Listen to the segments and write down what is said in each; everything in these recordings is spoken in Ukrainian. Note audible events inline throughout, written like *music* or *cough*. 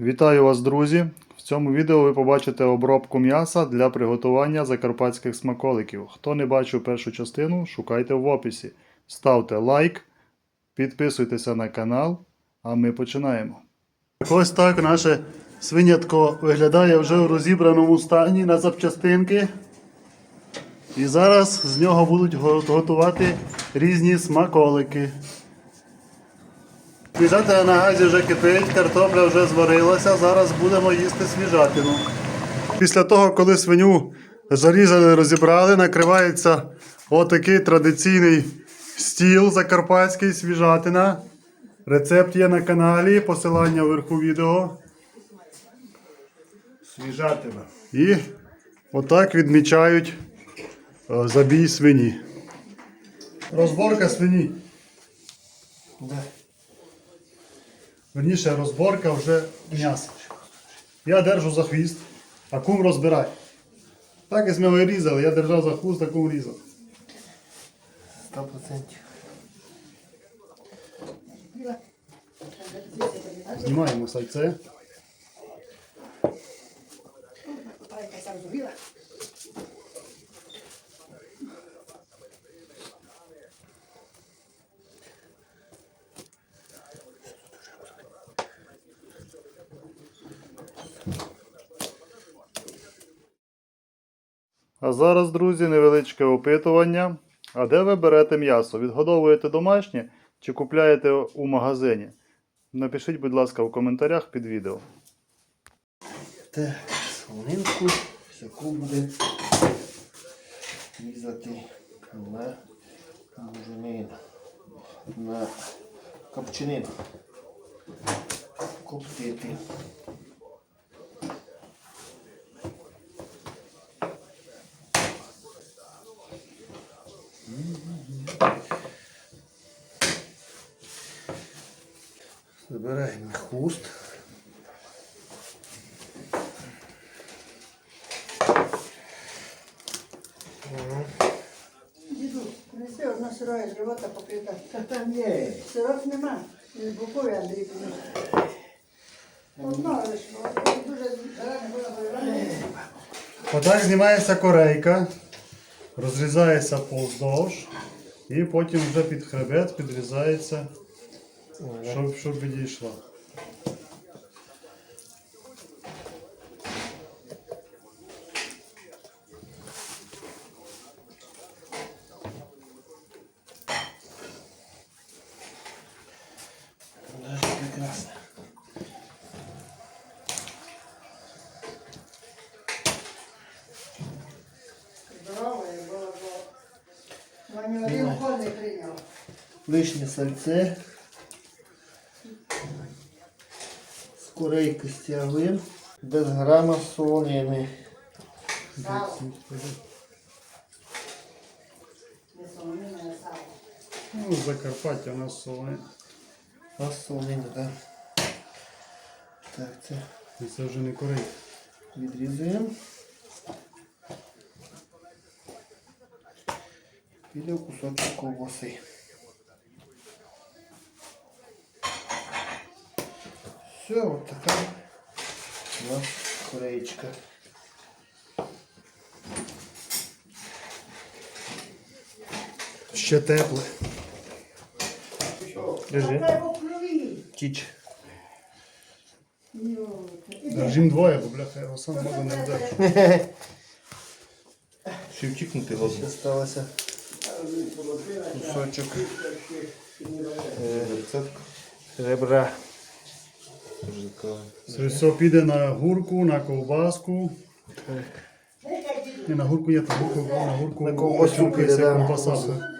Вітаю вас, друзі! В цьому відео ви побачите обробку м'яса для приготування закарпатських смаколиків. Хто не бачив першу частину, шукайте в описі. Ставте лайк, підписуйтеся на канал, а ми починаємо. Ось так наше свинятко виглядає вже в розібраному стані на запчастинки. І зараз з нього будуть готувати різні смаколики. Свіжатина на газі вже кипить, картопля вже зварилася, зараз будемо їсти свіжатину. Після того, коли свиню зарізали, розібрали, накривається отакий традиційний стіл закарпатський свіжатина. Рецепт є на каналі, посилання вверху відео. Свіжатина. І отак відмічають е, забій свині. Розборка свині. Да. Верніше, розборка вже м'яса. Я держу за хвіст, а кум розбирає. Так як ми різали, я держав за хвост, а кум різав. Сто процентів. Знімаємо сальце. А зараз, друзі, невеличке опитування. А де ви берете м'ясо? Відгодовуєте домашнє чи купляєте у магазині? Напишіть, будь ласка, в коментарях під відео. Так, солонинку, всяку буде різати на буженину, на копчинину. Коптити. Забираємо хвост. Діду, принеси одна сирая живота покрита. Та там є. Сирот нема. Одна лише, дуже рано була. Отак знімається корейка, розрізається повздовж, і потім вже під хребет підрізається, щоб, щоб відійшла. Даже прекрасно. З корейки. Без грама солонини. Сало. Не солонина, а сало. Ну, Закарпаття у нас солоне. Солонина, так. Так, це І це вже не корейка. відрізуємо. Піде кусочок ковбаси. Все, от така у нас кореєчка. Ще тепле. Держи. Тіч. Держим двоє, бо бляха, його сам можу не вдержу. Ще втікнути годно. сталося кусочок е, ребра. Все піде на гурку, на ковбаску. Не, на гурку є, гурку, на гурку На ковбасу піде, да. ковбаса.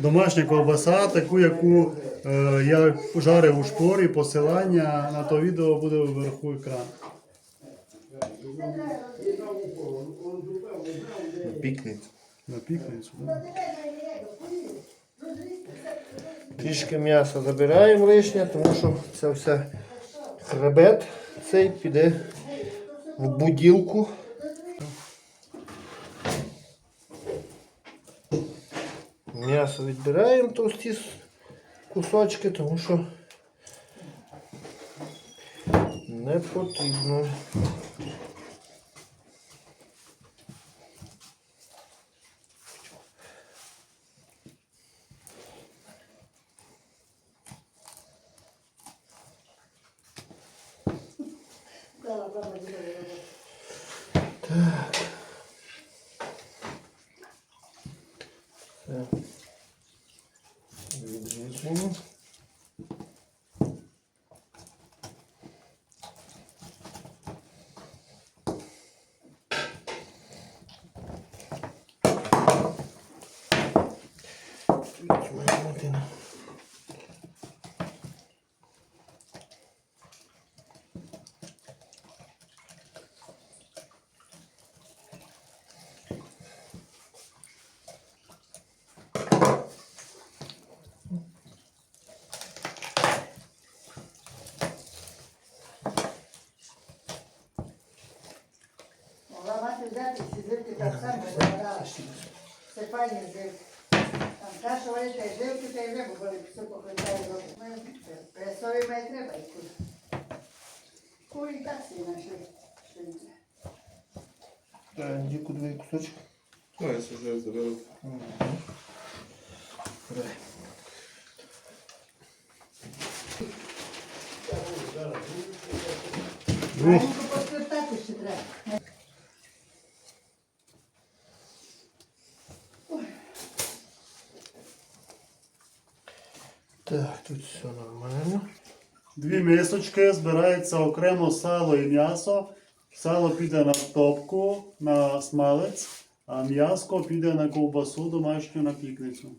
Домашня ковбаса, таку, яку е, я жарив у шпорі, посилання на то відео буде вверху екрану. Пікніть. На пікницю, да? Трішки м'яса забираємо лишнє, тому що це все хребет цей піде в буділку. М'ясо відбираємо товсті кусочки, тому що Не потрібно. Зараз баба буде робити. Все. Відрізуємо. Відрізуємо один. Взяти ці зірки так само забирала. Це пані зірки. Там каша варити, зірки та й рибу, коли все покладає до Пресові має треба і куди. Курі так шинці. Так, Діку дві кусочки. Ну, я вже заберу. Давай. Маленько посвертати ще треба. Так, тут все нормально. Дві мисочки, збирається окремо сало і м'ясо. Сало піде на топку, на смалець, а м'яско піде на ковбасу домашню на пікницю.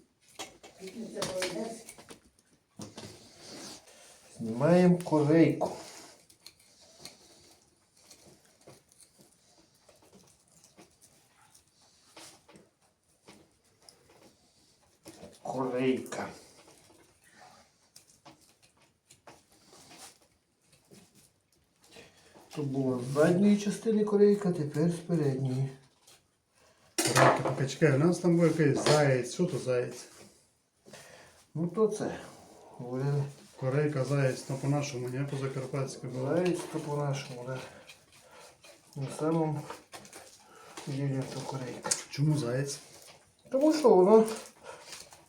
Знімаємо корейку. Корейка. То була з задньої частини корейка, тепер з передньої. Поки чекай, у нас там був якийсь заєць. Що то заєць? Ну то це. Говорили, Корейка, заєць, ну по-нашому, не по-закарпатськи було. Заєць то по-нашому, да. На самому ділі то корейка. Чому заєць? Тому що воно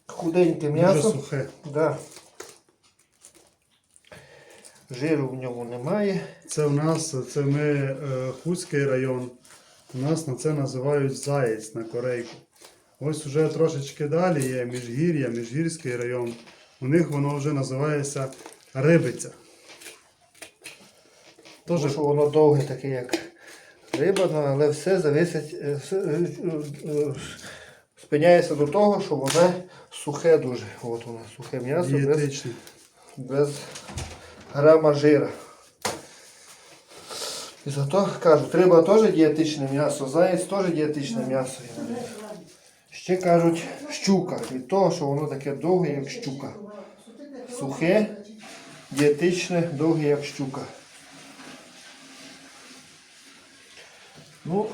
худеньке Дуже м'ясо. сухе. Да. Жиру в ньому немає. Це у нас, це ми е, Хуцький район. У нас на це називають заєць на корейку. Ось уже трошечки далі є Міжгір'я, Міжгірський район. У них воно вже називається рибиця. Тому Тоже що воно довге таке, як риба, ну, але все зависить, е, е, е, спиняється до того, що воно сухе дуже. От воно сухе м'ясо без, без грама жира. І зато кажуть, риба теж дієтичне м'ясо, заєць теж дієтичне м'ясо. Ще кажуть щука, від того, що воно таке довге, як щука. Сухе, дієтичне, довге, як щука. Ну,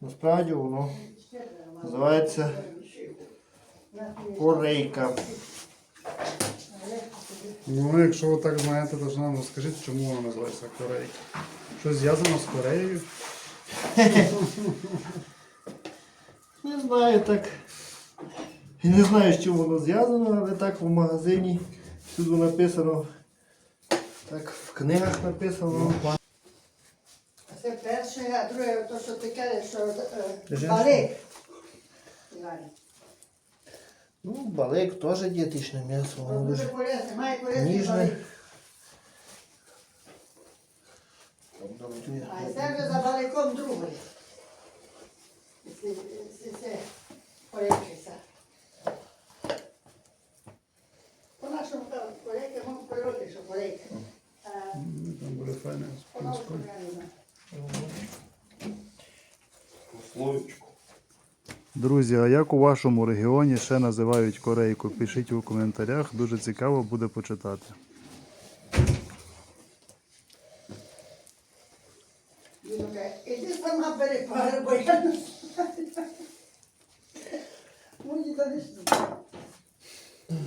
насправді воно називається корейка. Ну, якщо ви так знаєте, то ж нам розкажіть, чому воно називається корейка. Щось зв'язано з Кореєю? *laughs* Не знаю так. І не знаю, з чим воно зв'язано, але так в магазині всюди написано. Так в книгах написано. Це перше, а друге, то, що ти кажеш, що е, Женське. балик. Іван. Ну, балик теж дієтичне м'ясо, То воно Дуже дуже полезне, має корисний ніжне. балик. А це вже за баликом другий. Це, це, це порядкися. По нашому кажуть, порядки, ми в природі, що порядки. А Там буде файне по з нашому Друзі, а як у вашому регіоні ще називають корейку? Пишіть у коментарях, дуже цікаво буде почитати. Іди сама бери бо я не знаю. Не.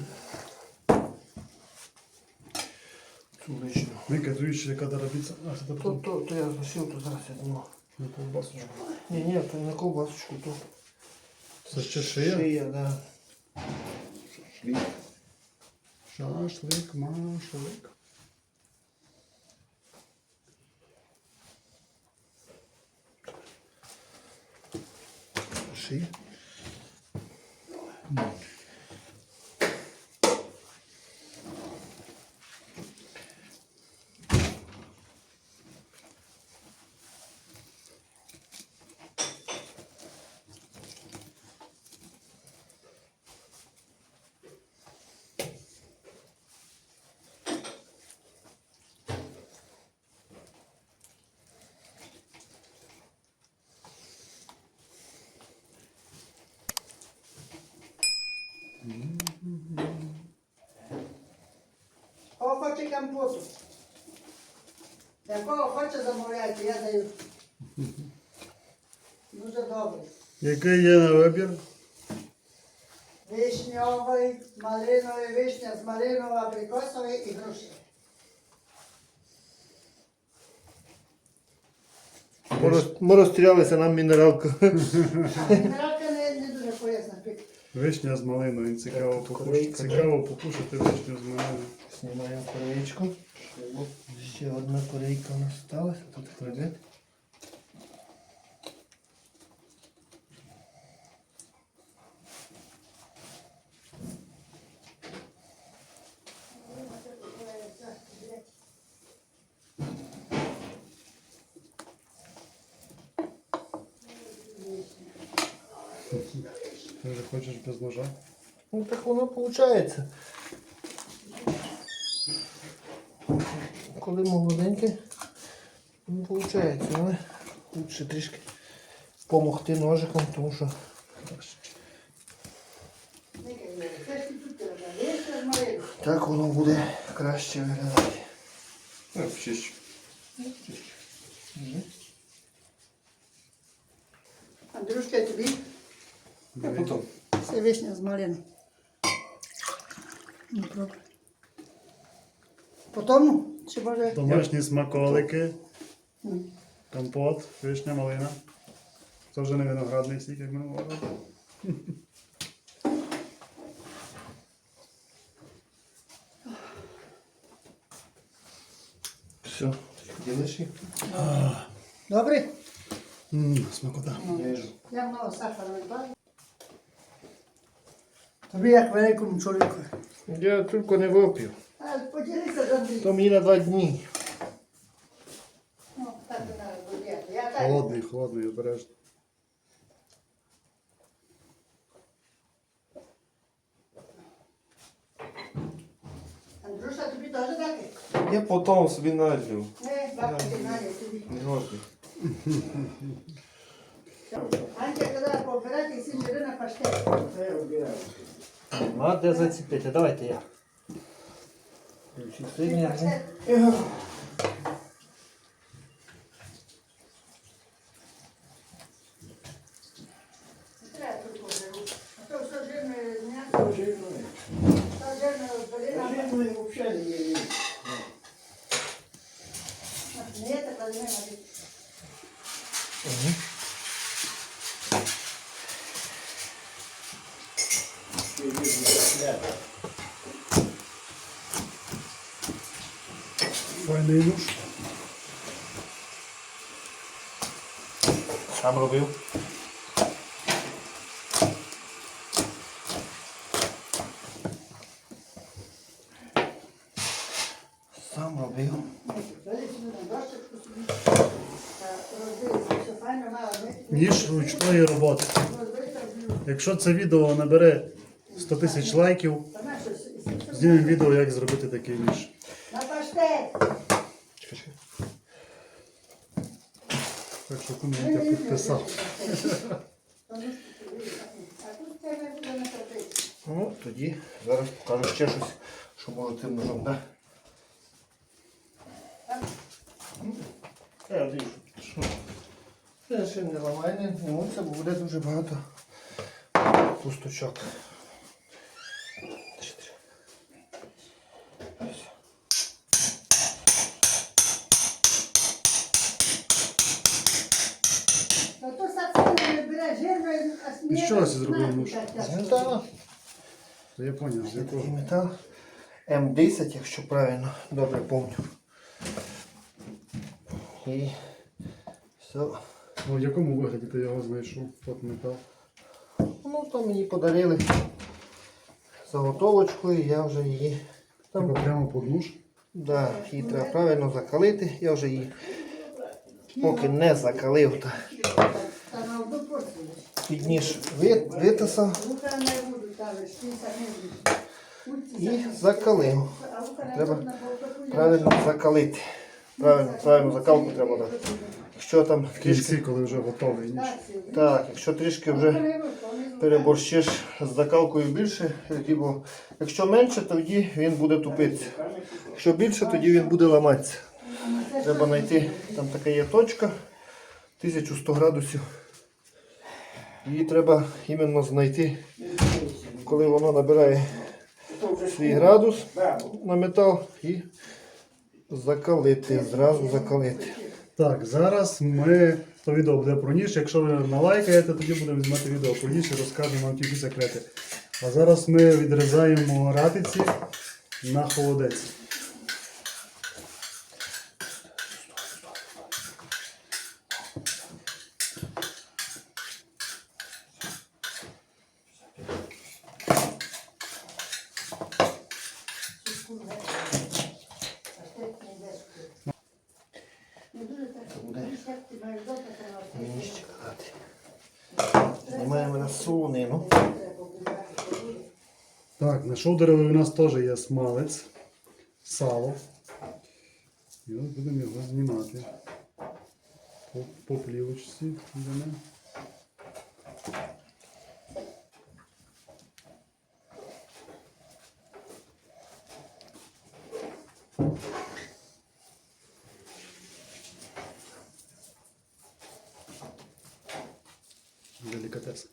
Цю лишню. Ми кажуть, яка робиться. А, це То, потім то, то я лишив, то зараз я думав. на ковбасочку. Ні, ні, то не ковбасочку, то Це ще шия? шия, да. Шашлик. Шашлик, машлик. Шия. Кого хоче компоту? Якого хоче замовляти, я даю. Дуже добре. Який є на вибір? Вишньовий, малиновий, вишня з малинового, абрикосовий і груші. Ми, розстрілялися нам мінералку. Мінералка не, не дуже поясна. Вишня з малиною. Цікаво, покушати. Цікаво покушати вишню з малиною. Знімаємо корейку. Ще одна корейка у нас сталася. Тут хребет. Ти вже хочеш без ножа? Ну так воно виходить. Коли молоденьке, не виходить, але лучше трішки допомогти ножиком, тому що так воно буде краще виглядати. Так, чищу. Андрюшка, тобі А потім. це вишня з малини. Ну, пробуй. По тому? Чи може? Домашні смаколики, М. компот, вишня, малина. Це вже не виноградний сік, як ми говорили. Все, ділиш їх? Добре? Ммм, смакота. Я много сахару не бачу. Тобі як великому чоловіку. Я тільки не вип'ю. Поділися з Андрієм. То мені на два дні. Ну, так не треба будь-як. Я так. Холодний, холодний, обережно. Андрюша, тобі теж дати? Я потім собі налью. Не, бабка, ти Надя, тобі. Не можна. Анька казала пообирати і сім на паштет. А де зацепити? Давайте я. Паштет. Не треба тут пожиру. А то все жирне м'ясо. То жирне розбери. Не є Файний. Сам робив. Сам робив. Ніж ручної роботи. Якщо це відео набере 100 тисяч лайків, знімемо відео, як зробити такий ніж. На паштет! Так що кому я підписав. А тут це не буде на паштеті. Ну, тоді зараз покажу ще щось, що може тим ножом, так? Я що це ще не ламає, ну це буде дуже багато пусточок. І що це зробив? З металу. Я поняв, з якого. метал. М10, якщо правильно добре пам'ятаю. І все. Ну, в якому вигляді ти його знайшов? От метал. Ну, то мені подарили заготовочку, і я вже її. Типа прямо під нож. да, її треба правильно закалити. Я вже її поки не закалив, то під ніж ви- витисав і закалив. Треба правильно закалити. Правильно, правильно закалку треба дати. Якщо там трішки, коли вже готовий ніж. так, якщо трішки вже переборщиш з закалкою більше, либо якщо менше, тоді він буде тупитися. Якщо більше, тоді він буде ламатися. Треба знайти, там така є точка 1100 градусів. Її треба іменно знайти, коли воно набирає свій градус на метал і закалити, зразу закалити. Так, зараз ми то відео буде про ніж. Якщо ви налайкаєте, тоді будемо знімати відео про ніж і розкажемо вам ті всі секрети. А зараз ми відрізаємо ратиці на холодець. Мені ще казати. Знімаємо на солонину. Так, на шоудерові у нас теж є смалець, сало. І от будемо його знімати. По, по плівочці йдемо. Делікатес.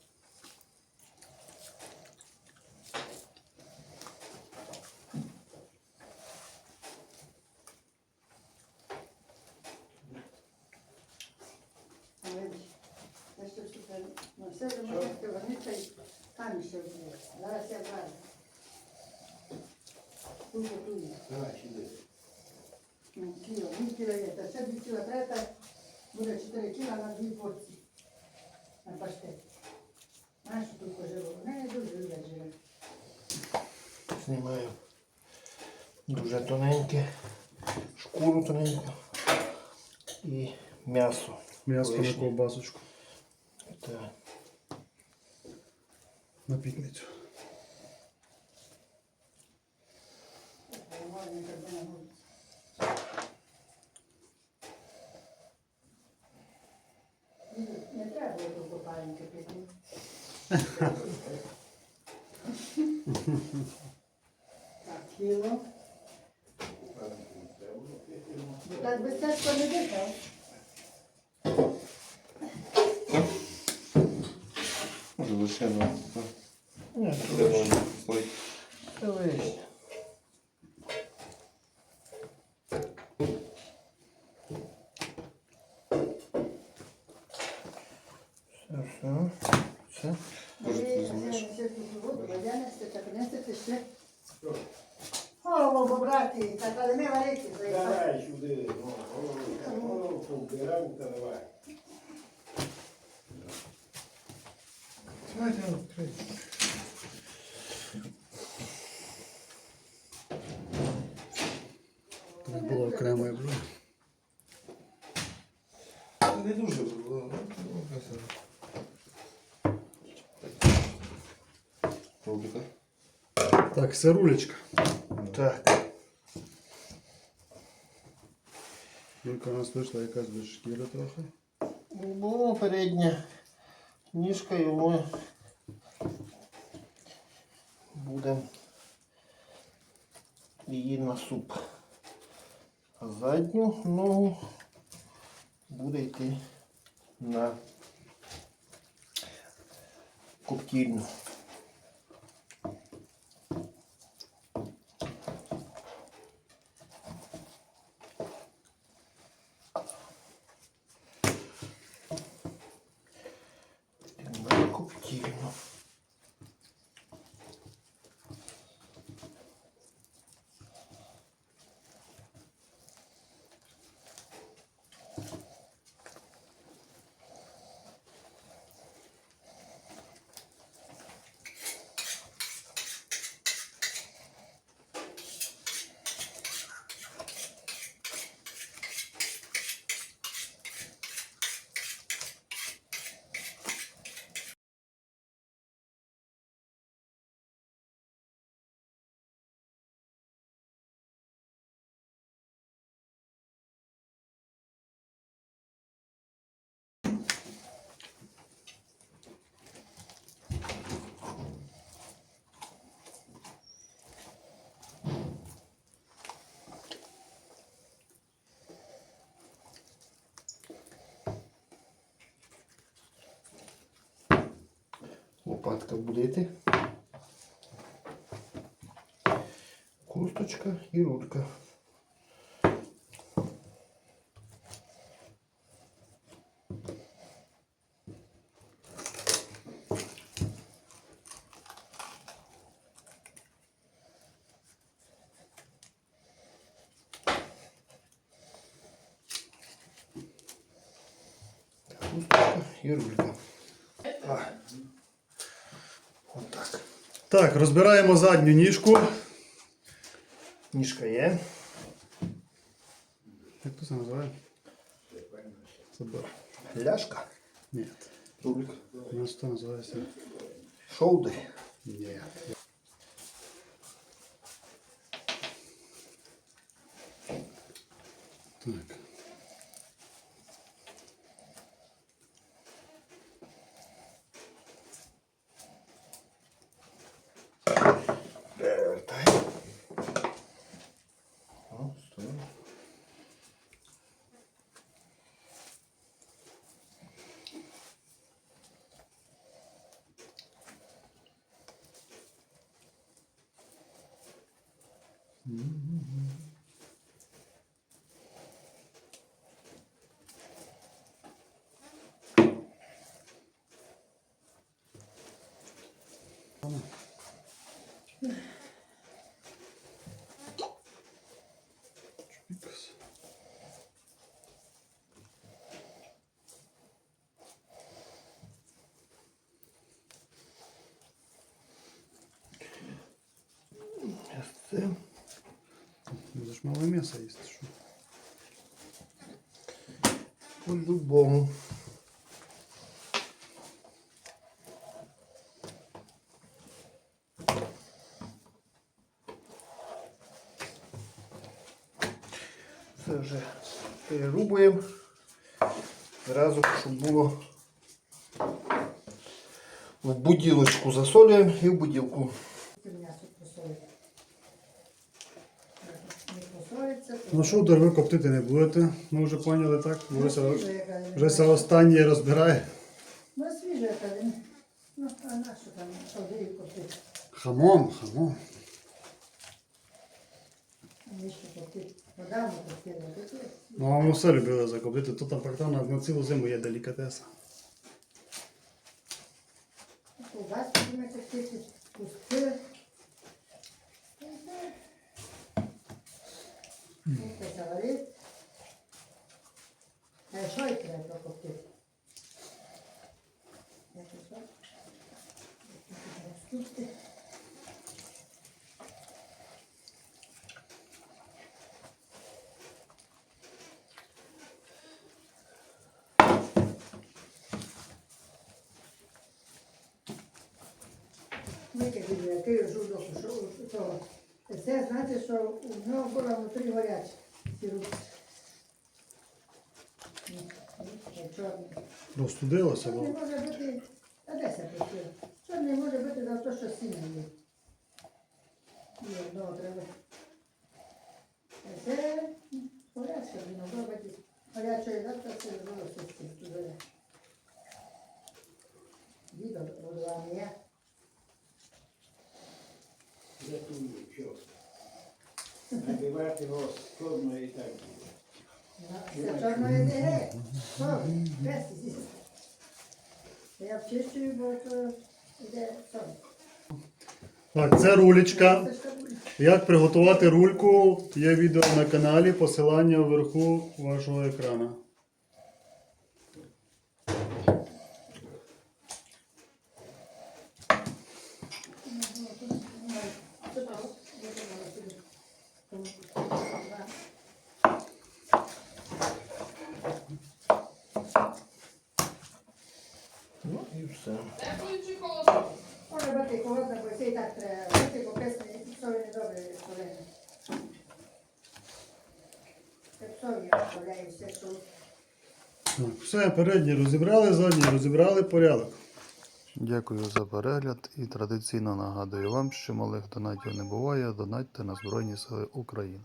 Там ще буде. Зараз я браю. Тут, тут. Ну, Кіло, дві кіло є. Та ще дві кіло треба, буде 4 кіло на дві порції. На паштет. Знаєш, що тут поживо? Не дуже люблять жири. Знімаю дуже тоненьке, шкуру тоненьку і м'ясо. М'ясо на ковбасочку. Так. На пітницю. Можна так на вулиці. Ні, Не треба було тут копаленьки піти. Так, кіло. Ну, Так без тяжко не дихав. Може лише на. Ні, Де воно стоїть? Лишнє. Все, все, все. Може, ти Може, знаєш? я ще тут воду, водянисти, так несете ще. Голову побрати, так але не варити. заїхати. Давай сюди, ну, голову побирав та давай. Давайте відкрити. Тут було окремо, я вже. Це не дуже було. Робите? Так, це рулечка. Так. Тільки у нас вийшла якась без шкіри трохи. Було передня ніжка йому буде її на суп. А задню ногу буде йти на коптільню. Лопатка буде йти. Косточка і рудка. Косточка і рудка. А. Отак. Так, розбираємо задню ніжку. Ніжка є. Як то це називає? Забор. Ляшка. Ні. Рублик. У нас це називається. Шолди. Ні. Так. Це. Будеш мало м'яса їсти. Що? По-любому. Це вже перерубуємо. Зразу, було в буділочку засолюємо і в буділку. Ну що, ви коптити не будете. Ми вже поняли так. Вже, це- вже це останнє розбирає. Ну, свіже, яка не. Ну, а на що там один купити? Хамон, хамон. Ніщо купити. Вода не купила. Купити. Ну, а ми все любили закупити. Тут там практично на цілу зиму є купити. А що й треба покупити? Як і що? Розпусти. Викидів, який жудок, що то. Це знаєте, що у нього було внутрі горяче. ці руки. Розстудилося, Що не бо може бути, а де це пустили? Що не може бути за те, що сіна є. Ні, одного треба. Це горяче, він робити. Горяче завтра це було сусід. Дідо, була не я. Я тут. Набивати його з чорної і так буде. Це чорної не Що? Без. Я вчищую, бо то йде сон. Так, це рулечка. Як приготувати рульку, є відео на каналі, посилання вверху вашого екрана. Ну і все. Може бути холодно, бо це і так треба бути, бо песня псові не добре коли. Це псові оставляю все, що Так, все, передні розібрали, задні розібрали порядок. Дякую за перегляд і традиційно нагадую вам, що малих донатів не буває, донатьте на Збройні Сили України.